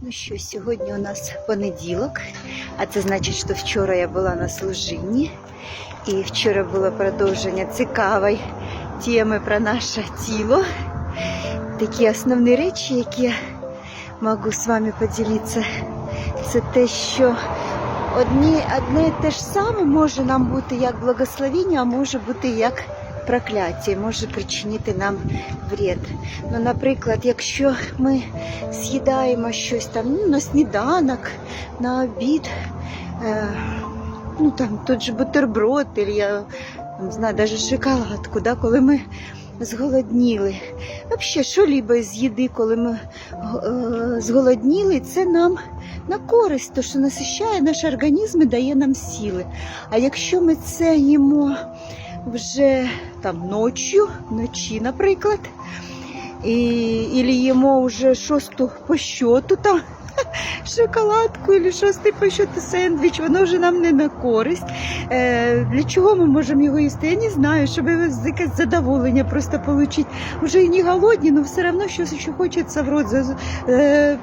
Ну що, сьогодні у нас понеділок, а це значить, що вчора я була на служінні, і вчора було продовження цікавої теми про наше тіло. Такі основні речі, які я можу з вами поділитися, це те, що одні, одне те ж саме може нам бути як благословіння, а може бути як прокляття, може причинити нам вред. Ну, наприклад, якщо ми з'їдаємо щось там ну, на сніданок, на обід, е, ну там тот же бутерброд, я не знаю, навіть шоколадку, да, коли ми зголодніли. Взагалі, що-либо з їди, коли ми е, зголодніли, це нам на користь, то що насищає наш організм і дає нам сили. А якщо ми це їмо вже там ночі, вночі, наприклад, і, і ліємо вже шосту по щоту там шоколадку і шостий по щоту сендвіч, воно вже нам не на користь. Е, для чого ми можемо його їсти? Я не знаю, щоб якесь задоволення просто отримати. Вже і не голодні, але все одно щось ще хочеться в рот е,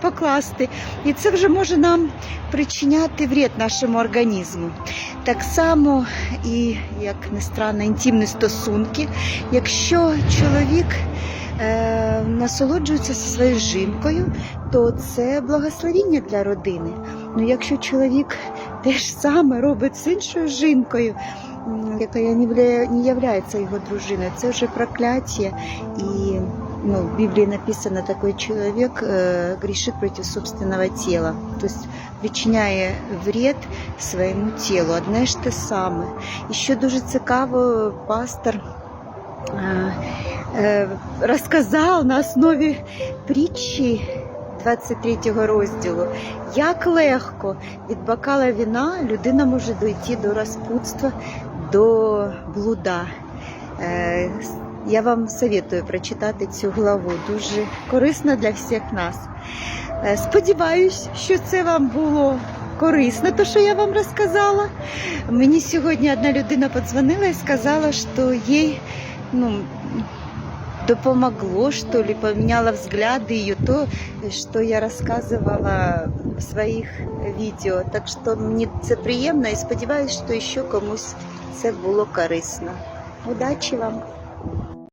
покласти. І це вже може нам причиняти вред нашому організму. Так само і, як не странно, інтимні стосунки. Якщо чоловік е, насолоджується зі своєю жінкою, то це благословіння для родини. Ну якщо чоловік теж саме робить з іншою жінкою, яка не являється його дружиною, це вже прокляття. І ну, в Біблії написано, такий чоловік е, грішить проти собственного тіла. Тобто причиняє вред своєму тілу. Одне ж те саме. І що дуже цікаво, пастор е, розказав на основі притчі 23 розділу, як легко від бокала віна людина може дойти до розпутства, до блуда. Е, Я вам советую прочитати цю главу. Дуже корисна для всіх нас. Е, Сподіваюсь, що це вам було корисно, то що я вам розказала. Мені сьогодні одна людина подзвонила і сказала, що їй ну, допомогло, что ли, поменяло взгляды ее, то, что я рассказывала в своїх відео. Так що мені це приємно і сподіваюся, що ще комусь це було корисно. Удачі вам!